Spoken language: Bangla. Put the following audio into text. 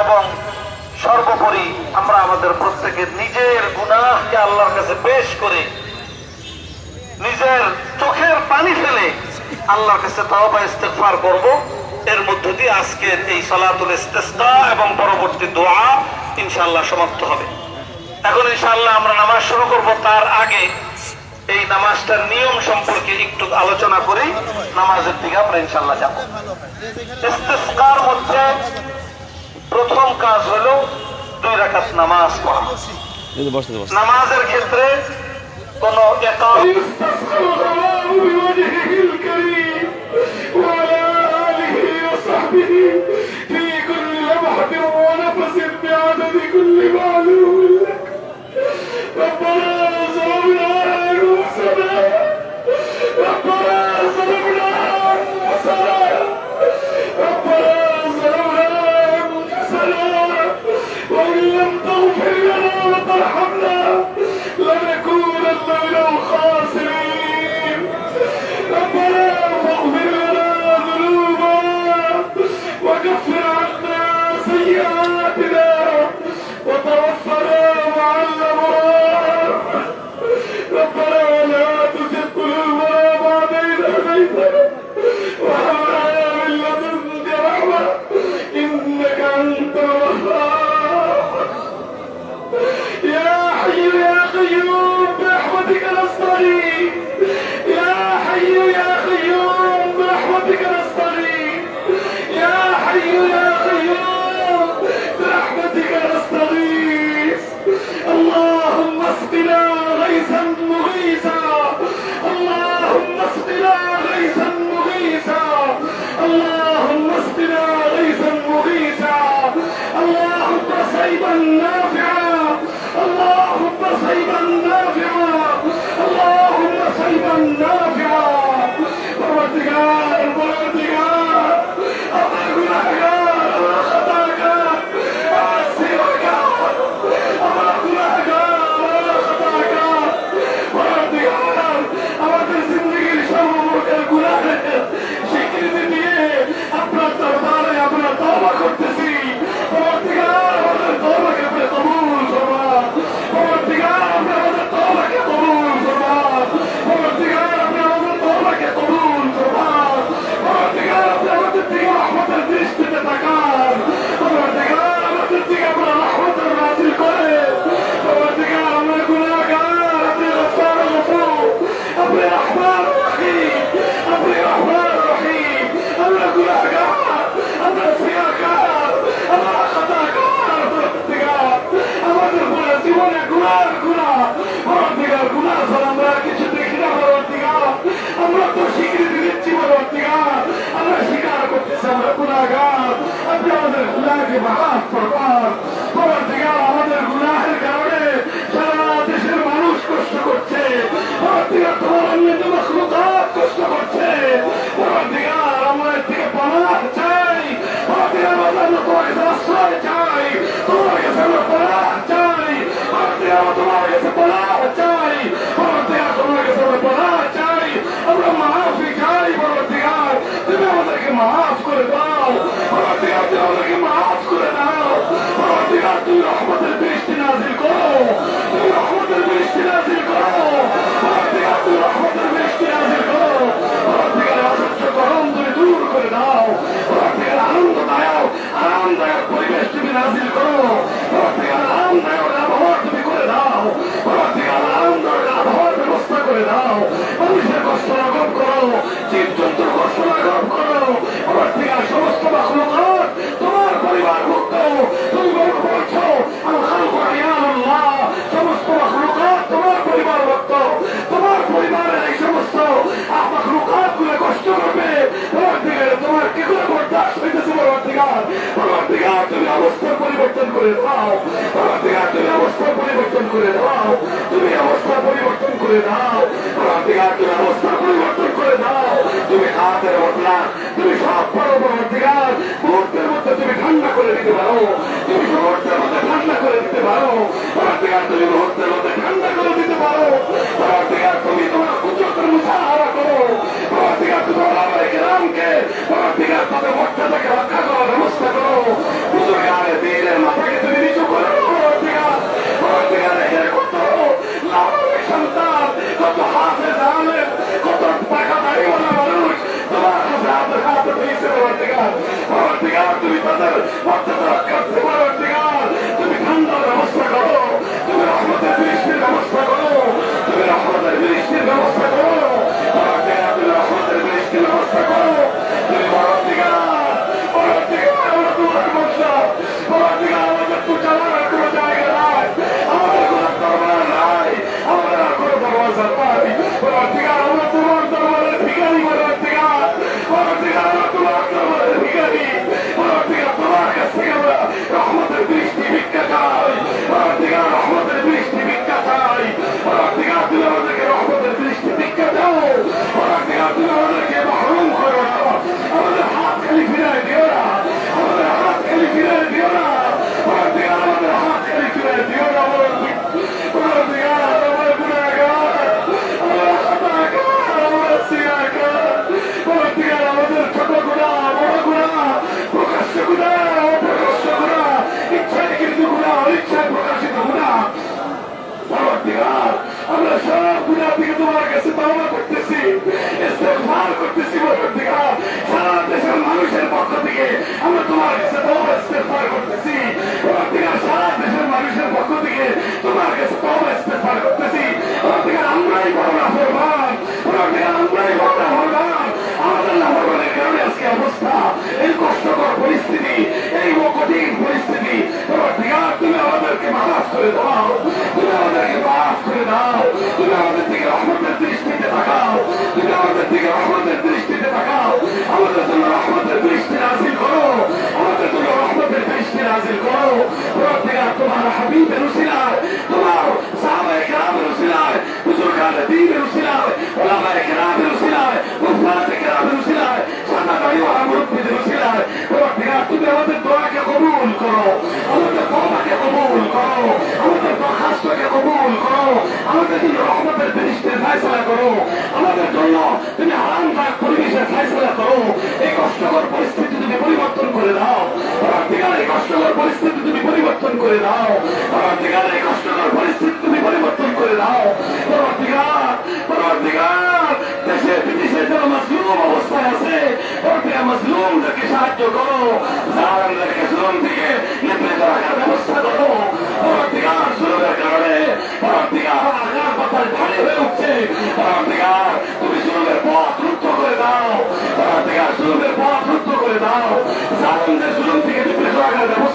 এবং সর্বোপরি আমরা আমাদের প্রত্যেকের নিজের গুণাহকে আল্লাহর কাছে পেশ করে নিজের চোখের পানি ফেলে আল্লাহর কাছে তওবা ইস্তেগফার করব। এর মধ্য দিয়ে আজকের এই সালাতুল ইস্তেস্তা এবং পরবর্তী দোয়া ইনশাআল্লাহ সমাপ্ত হবে। এখন ইনশাআল্লাহ আমরা নামাজ শুরু করব। তার আগে এই নামাজটার নিয়ম সম্পর্কে একটু আলোচনা করি। নামাজের দিকে আমরা ইনশাআল্লাহ যাব। ইস্তেস্তার মধ্যে প্রথম কাজ হলো দুই রাখাত নামাজ পড়া। নামাজের ক্ষেত্রে কোন ربنا ظلمنا انفسنا وتوفنا مع الابرار ربنا اللهم صيبا نافعا اللهم صيبا نافعا বাস প্রকাশ অবস্থা পরিবর্তন করে দাও। রাতে হাতে অবস্থা পরিবর্তন করে দাও। তুমি অবস্থা পরিবর্তন করে দাও। রাতে হাতে অবস্থা পরিবর্তন করে দাও। তুমি হাতের বদলা, তুমি সব পারো পরবর্তীকাল মুহূর্তের মধ্যে তুমি ঠান্ডা করে দিতে পারো। তুমি মুহূর্তের মধ্যে ঠান্ডা করে দিতে পারো। রাতে হাতে মুহূর্তের গুণার দিকে তোমার কাছে তওবা করতেছি, ইস্তেগফার করতেছি বলবেন দিকে সারা দেশের মানুষের পক্ষ থেকে আমরা তোমার কাছে তওবা ইস্তেগফার করতেছি। তুমি রহমতের বৃষ্টি নাজিল করো। আমাকে তুমি রহমতের বৃষ্টি নাজিল করো। রব্বিনা তোমার হাবিবের উসিলায়, তোমার সাহাবায়ে কেরামের উসিলায় সাদা দাড়ি ওয়া মুরব্বিদের উসিলায়। রব্বিনা তুমি আমাদের দোয়াকে কবুল করো। করে দাও পরবর্তীকার এই কষ্টকর পরিস্থিতি তুমি পরিবর্তন করে দাও পরবর্তীকার পরবর্তীকার দেশে বিদেশে যারা মাসলুম অবস্থায় আছে। মজলুমদেরকে সাহায্য করো। জালেমদেরকে জুলুম থেকে নিবৃত রাখার ব্যবস্থা করো। পরবর্তীকার জুলুমের কারণে পরবর্তীকার কথায় ঢালে হয়ে উঠছে। পরবর্তীকার তুমি জুলুমের পথ রুদ্ধ করে দাও। পরবর্তীকার জুলুমের পথ রুদ্ধ করে দাও। জালেমদের জুলুম থেকে নিবৃত রাখার ব্যবস্থা